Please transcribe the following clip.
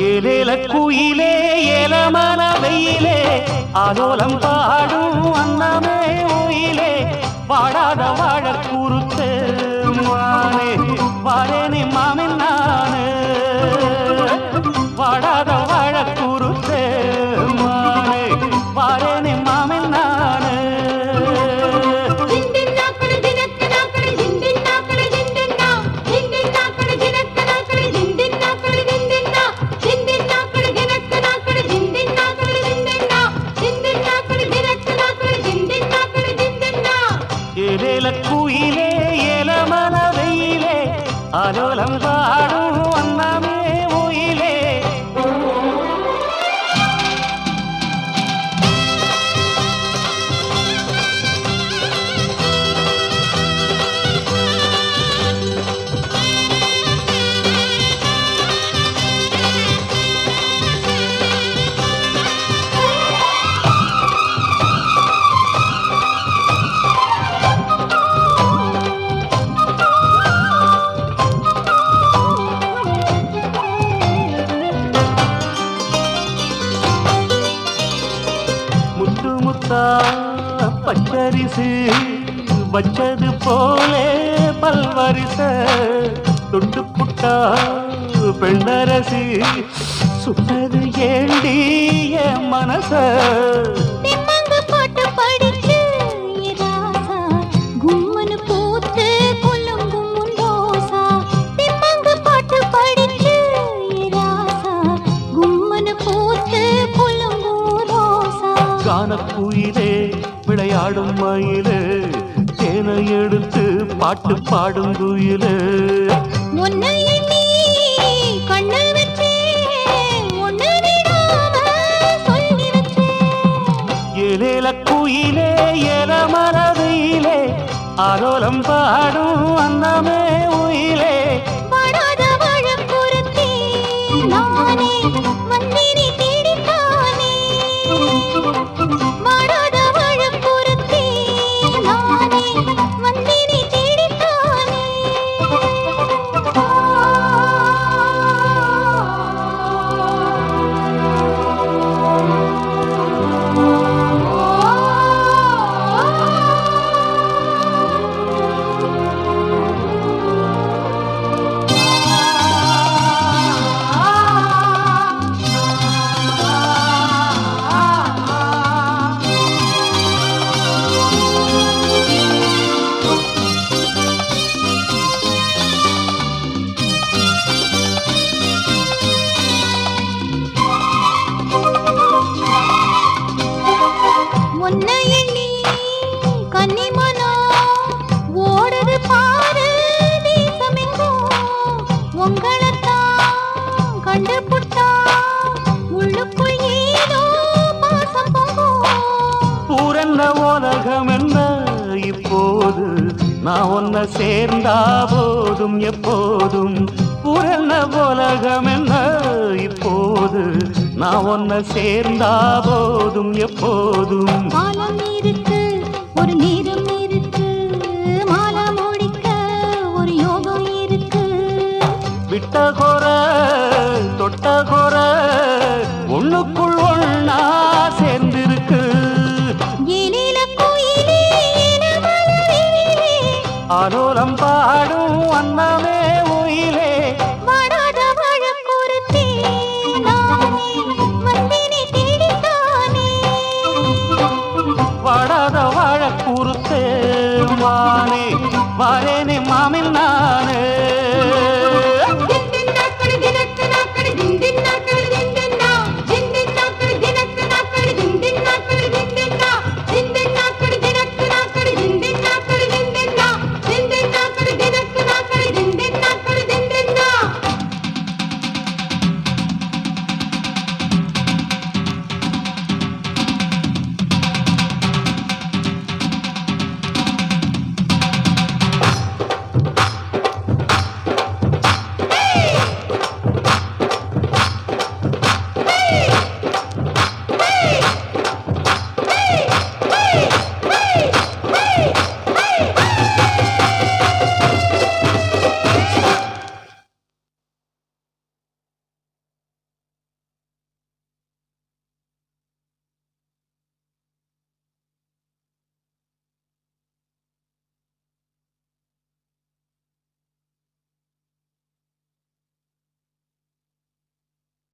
ஏலேல குயிலே ஏலமன வெயிலே ஆலோலம் பாடும் அன்னமே உயிலே வாழாத வாழ குறுத்து மானே வாரேனே மாமே முத்து முத்தா பச்சரிசு வச்சது போலே பல்வரிச. தொட்டு புட்டா பெண்ணரசி சுட்டது ஏண்டி என் மனச. திம்மங்கு போட்டு படிச்சு கானக்குயிலே விளையாடும் மயிலே. தேனை எடுத்து பாட்டு பாடும் குயிலே. ஏலேல குயிலே ஏல மரதிலே ஆரோலம் பாடும் அன்னமே உயிலே. உலகம் என்ன இப்போது? நான் ஒன்ன சேர்ந்தா போதும் எப்போதும். பூரன்ன உலகம் என்ன இப்போது? நான் ஒன்ன சேர்ந்தா போதும் எப்போதும். ஒரு நேரம் கொர தொட்ட கொர ஒண்ணுக்குள் ஒன்னா சேர்ந்திருக்கு. ஆலோலம் பாடும் அண்ணாவே உயிலே வடாத வாழ குறுத்தே. மானே வரேனே மாமில் நானே.